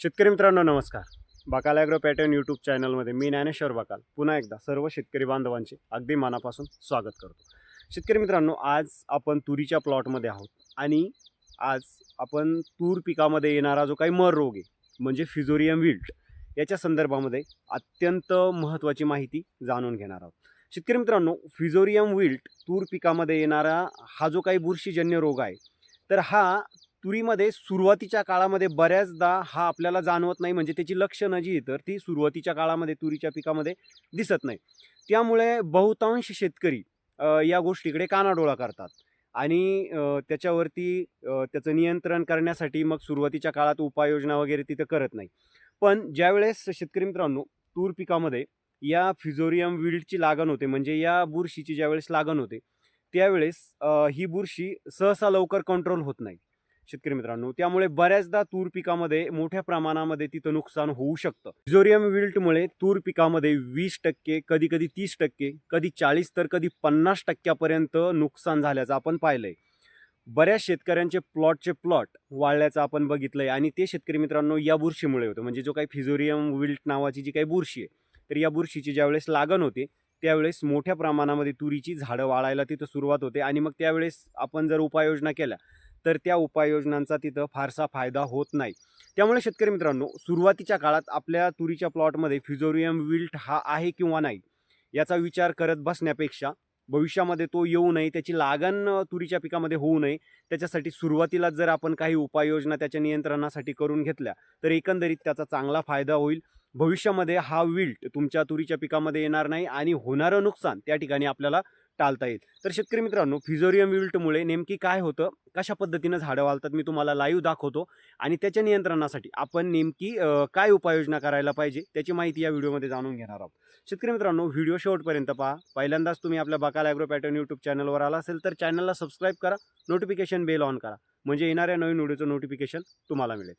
शेतकरी मित्रांनो नमस्कार. बाकाल ॲग्रो पॅटर्न यूट्यूब चॅनलमध्ये मी ज्ञानेश्वर बाकाल. पुन्हा एकदा सर्व शेतकरी बांधवांचे अगदी मनापासून स्वागत करतो. शेतकरी मित्रांनो आज आपण तुरीच्या प्लॉटमध्ये आहोत आणि आज आपण तूर पिकामध्ये येणारा जो काही मर रोग आहे म्हणजे फिजोरियम विल्ट याच्या संदर्भामध्ये अत्यंत महत्त्वाची माहिती जाणून घेणार आहोत. शेतकरी मित्रांनो फिजोरियम विल्ट तूर पिकामध्ये येणारा हा जो काही बुरशीजन्य रोग आहे तर हा तुरीमध्ये सुरुवातीच्या काळामध्ये बऱ्याचदा हा आपल्याला जाणवत नाही म्हणजे त्याची लक्षणं जी तर ती सुरुवातीच्या काळामध्ये तुरीच्या पिकामध्ये दिसत नाही. त्यामुळे बहुतांश शेतकरी या गोष्टीकडे कानाडोळा करतात. आणि त्याच्यावरती त्याचं नियंत्रण करण्यासाठी मग सुरुवातीच्या काळात उपाययोजना वगैरे तिथं करत नाही. पण ज्यावेळेस शेतकरी मित्रांनो तूर पिकामध्ये या फिजोरियम विल्डची लागण होते म्हणजे या बुरशीची ज्यावेळेस लागण होते त्यावेळेस ही बुरशी सहसा लवकर कंट्रोल होत नाही. शेतकरी मित्रांनो. त्यामुळे बऱ्याचदा तूर पिकामध्ये मोठ्या प्रमाणामध्ये तिथं नुकसान होऊ शकतं. फिजोरियम विल्टमुळे तूर पिकामध्ये वीस टक्के कधी कधी तीस टक्के कधी चाळीस तर कधी पन्नास टक्क्यापर्यंत नुकसान झाल्याचं आपण पाहिलंय. बऱ्याच शेतकऱ्यांचे प्लॉटचे प्लॉट वाळल्याचं आपण बघितलंय आणि ते शेतकरी मित्रांनो या बुरशीमुळे होतं. म्हणजे जो काही फिजोरियम विल्ट नावाची जी काही बुरशी आहे तर या बुरशीची ज्यावेळेस लागण होते त्यावेळेस मोठ्या प्रमाणामध्ये तुरीची झाडं वाळायला तिथं सुरुवात होते आणि मग त्यावेळेस आपण जर उपाययोजना केल्या तर त्या उपाययोजनांचा तिथं फारसा फायदा होत नाही. त्यामुळे शेतकरी मित्रांनो सुरुवातीच्या काळात आपल्या तुरीच्या प्लॉटमध्ये फ्युजोरियम विल्ट हा आहे किंवा नाही याचा विचार करत बसण्यापेक्षा भविष्यामध्ये तो येऊ नये त्याची लागण तुरीच्या पिकामध्ये होऊ नये त्याच्यासाठी सुरुवातीला जर आपण काही उपाययोजना त्याच्या नियंत्रणासाठी करून घेतल्या तर एकंदरीत त्याचा चांगला फायदा होईल. भविष्यामध्ये हा विल्ट तुमच्या तुरीच्या पिकामध्ये येणार नाही आणि होणारं नुकसान त्या ठिकाणी आपल्याला टाळता येईल. तर शेतकरी मित्रांनो फिजोरियम विल्टमुळे नेमकी काय होतं? कशा पद्धतीनं झाडं वाळतात मी तुम्हाला लाईव्ह दाखवतो. आणि त्याच्या नियंत्रणासाठी आपण नेमकी काय उपाययोजना करायला पाहिजे त्याची माहिती या व्हिडिओमध्ये जाणून घेणार आहोत. शेतकरी मित्रांनो व्हिडिओ शेवटपर्यंत पहा. पहिल्यांदाच तुम्ही आपल्या बकाल ॲग्रो पॅटर्न यूट्यूब चॅनलवर आला असेल तर चॅनलला सबस्क्राईब करा नोटिफिकेशन बेल ऑन करा. म्हणजे येणाऱ्या नवीन व्हिडिओचं नोटिफिकेशन तुम्हाला मिळेल.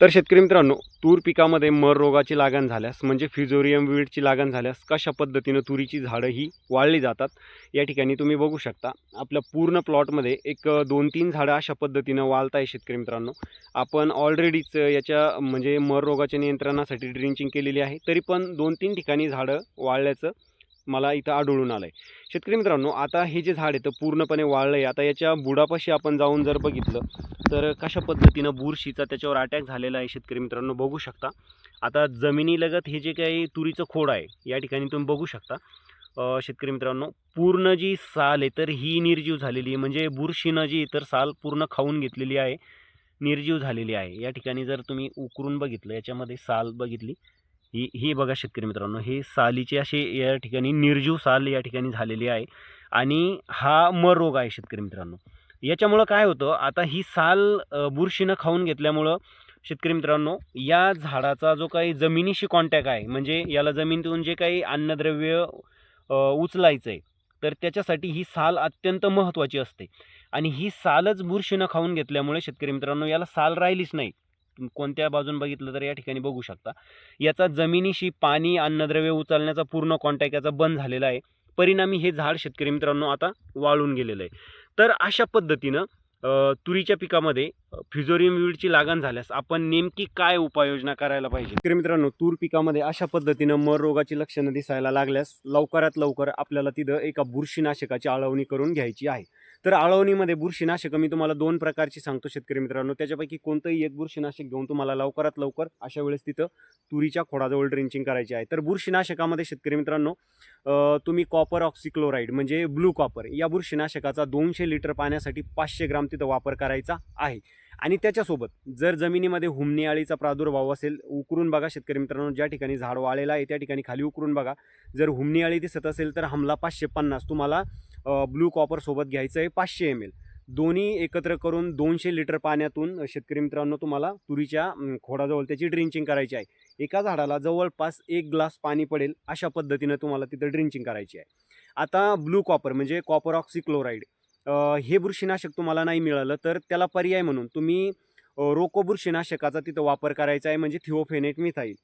तर शेतकरी मित्रांनो तूर पिकामध्ये मर रोगाची लागण झाल्यास म्हणजे फिजोरियम वीडची लागण झाल्यास कशा पद्धतीनं तुरीची झाडं ही वाळली जातात या ठिकाणी तुम्ही बघू शकता. आपल्या पूर्ण प्लॉटमध्ये एक दोन तीन झाडं अशा पद्धतीनं वाळत आहे शेतकरी मित्रांनो. आपण ऑलरेडीच याच्या म्हणजे मर रोगाच्या नियंत्रणासाठी ड्रिंचिंग केलेली आहे. तरी पण दोन तीन ठिकाणी झाडं वाळल्याचं मला इथं आढळून आलं आहे शेतकरी मित्रांनो आता हे जे झाड आहे तर पूर्णपणे वाळलं आहे आता याच्या बुडापाशी आपण जाऊन जर बघितलं तर कशा पद्धतीनं बुरशीचा त्याच्यावर अटॅक झालेला आहे शेतकरी मित्रांनो बघू शकता. आता जमिनीलगत हे जे काही तुरीचं खोड आहे या ठिकाणी तुम्ही बघू शकता. शेतकरी मित्रांनो पूर्ण जी साल आहे तर ही निर्जीव झालेली आहे. म्हणजे बुरशीनं जी तर साल पूर्ण खाऊन घेतलेली आहे निर्जीव झालेली आहे. या ठिकाणी जर तुम्ही उकरून बघितलं याच्यामध्ये साल बघितली ही ही बघा शेतकरी मित्रांनो हे सालीचे असे या ठिकाणी निर्जीव साल या ठिकाणी झालेली आहे. आणि हा मर रोग आहे शेतकरी मित्रांनो. याच्यामुळं काय होतं आता ही साल बुरशीनं खाऊन घेतल्यामुळं शेतकरी मित्रांनो या झाडाचा जो काही जमिनीशी कॉन्टॅक्ट आहे म्हणजे याला जमिनीतून जे काही अन्नद्रव्य उचलायचं आहे तर त्याच्यासाठी ही साल अत्यंत महत्त्वाची असते. आणि ही सालच बुरशीनं खाऊन घेतल्यामुळे शेतकरी मित्रांनो याला साल राहिलीच नाही. कोणत्या बाजून बघितलं तर या ठिकाणी बघू शकता. याचा जमिनीशी पाणी अन्नद्रव्य उचलण्याचा पूर्ण कॉन्टॅक्ट याचा बंद झालेला आहे. परिणामी हे झाड शेतकरी मित्रांनो आता वाळून गेलेलं आहे. तर अशा पद्धतीनं तुरीच्या पिकामध्ये फिजोरियम विल्डची लागण झाल्यास आपण नेमकी काय उपाययोजना करायला पाहिजे? तर मित्रांनो तूर पिकामध्ये अशा पद्धतीनं मर रोगाची लक्षणं दिसायला लागल्यास लवकरात लवकर आपल्याला तिथं एका बुरशीनाशकाची आळवणी करून घ्यायची आहे. तर आळवणीमध्ये बुरशीनाशक मी तुम्हाला दोन प्रकारची सांगतो शेतकरी मित्रांनो. त्याच्यापैकी कोणतंही एक बुरशीनाशक घेऊन तुम्हाला लवकरात लवकर अशा वेळेस तिथं तुरीच्या खोडाजवळ ड्रिंचिंग करायची आहे. तर बुरशीनाशकामध्ये शेतकरी मित्रांनो तुम्ही कॉपर ऑक्सिक्लोराईड म्हणजे ब्लू कॉपर या बुरशीनाशकाचा दोनशे लिटर पाण्यासाठी पाचशे ग्राम तिथं वापर करायचा आहे. आणि त्याच्यासोबत जर जमिनीमध्ये हुमणी अळीचा प्रादुर्भाव असेल उकरून बघा शेतकरी मित्रांनो ज्या ठिकाणी झाड वाळलेलं आहे त्या ठिकाणी खाली उकरून बघा. जर हुमणी अळी दिसत असेल तर हमला पाचशे पन्नास. तुम्हाला ब्लू कॉपरसोबत घ्यायचं आहे पाचशे एम एल दोन्ही एकत्र करून दोनशे लिटर पाण्यातून शेतकरी मित्रांनो तुम्हाला तुरीच्या खोडाजवळ त्याची ड्रिंचिंग करायची आहे. एका झाडाला जवळपास एक ग्लास पाणी पडेल अशा पद्धतीनं तुम्हाला तिथं ड्रिंचिंग करायची आहे. आता ब्लू कॉपर म्हणजे कॉपर ऑक्सिक्लोराईड. हे बुरशीनाशक तुम्हाला नाही मिळालं तर त्याला पर्याय म्हणून तुम्ही रोको बुरशीनाशकाचा तिथं वापर करायचा आहे म्हणजे थिओफेनेट मिथाईल.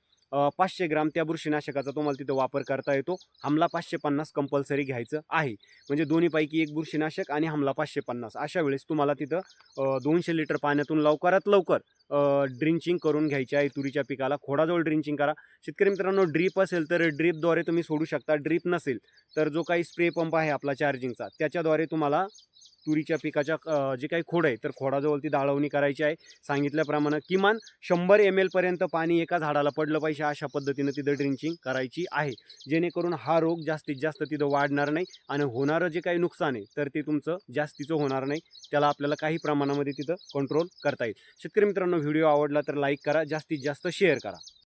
पाचशे ग्राम त्या बुरशीनाशकाचा तुम्हाला तिथं वापर करता येतो. हमला पाचशे पन्नास कंपल्सरी घ्यायचं आहे. म्हणजे दोन्हीपैकी एक बुरशीनाशक आणि हमला पाचशे पन्नास. अशा वेळेस तुम्हाला तिथं दोनशे लिटर पाण्यातून लवकरात लवकर ड्रिंचिंग करून घ्यायची आहे तुरीच्या पिकाला. खोडाजवळ ड्रिंचिंग करा. शेतकरी मित्रांनो ड्रीप असेल तर ड्रीपद्वारे तुम्ही सोडू शकता. ड्रीप नसेल तर जो काही स्प्रे पंप आहे आपला चार्जिंगचा त्याच्याद्वारे तुम्हाला तुरीच्या पिकाच्या जे काही खोड आहे तर खोडाजवळ ती दाळवणी करायची आहे. सांगितल्याप्रमाणे किमान शंभर एम एलपर्यंत पाणी एका झाडाला पडलं पाहिजे अशा पद्धतीनं तिथं ड्रिंचिंग करायची आहे. जेणेकरून हा रोग जास्तीत जास्त तिथं वाढणार नाही आणि होणारं जे काही नुकसान आहे तर ते तुमचं जास्तीचं होणार नाही. त्याला आपल्याला काही प्रमाणामध्ये तिथं कंट्रोल करता येईल. शेतकरी मित्रांनो व्हिडिओ आवडला तर लाईक करा जास्तीत जास्त शेअर करा.